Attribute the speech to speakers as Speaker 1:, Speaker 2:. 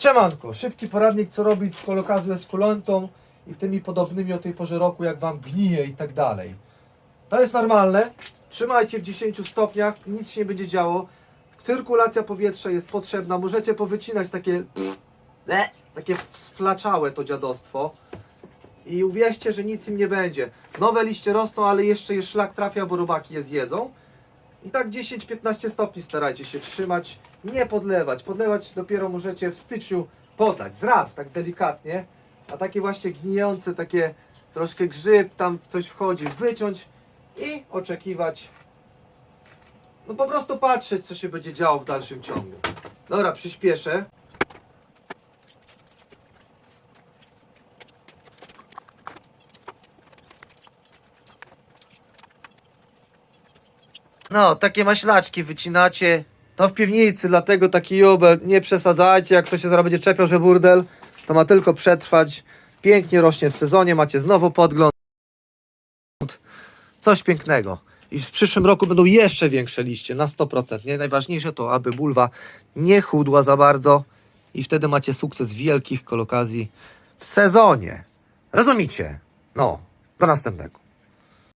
Speaker 1: Trzemanko, szybki poradnik, co robić z kolokazją z kulątą i tymi podobnymi o tej porze roku, jak Wam gnije i tak dalej. To jest normalne. Trzymajcie w 10 stopniach, nic się nie będzie działo. Cyrkulacja powietrza jest potrzebna. Możecie powycinać takie takie sflaczałe to dziadostwo. I uwierzcie, że nic im nie będzie. Nowe liście rosną, ale jeszcze je szlak trafia, bo robaki je zjedzą. I tak 10-15 stopni starajcie się trzymać. Nie podlewać. Podlewać dopiero możecie w styczniu podać. Zraz, tak delikatnie. A takie właśnie gnijące, takie troszkę grzyb, tam coś wchodzi, wyciąć i oczekiwać. No po prostu patrzeć, co się będzie działo w dalszym ciągu. Dobra, przyspieszę. No, takie maślaczki wycinacie. To w piwnicy, dlatego taki jubel. Nie przesadzajcie, jak ktoś się zaraz będzie czepiał, że burdel, to ma tylko przetrwać. Pięknie rośnie w sezonie, macie znowu podgląd. Coś pięknego. I w przyszłym roku będą jeszcze większe liście, na 100%. Nie? Najważniejsze to, aby bulwa nie chudła za bardzo i wtedy macie sukces wielkich kolokazji w sezonie. Rozumicie? No, do następnego.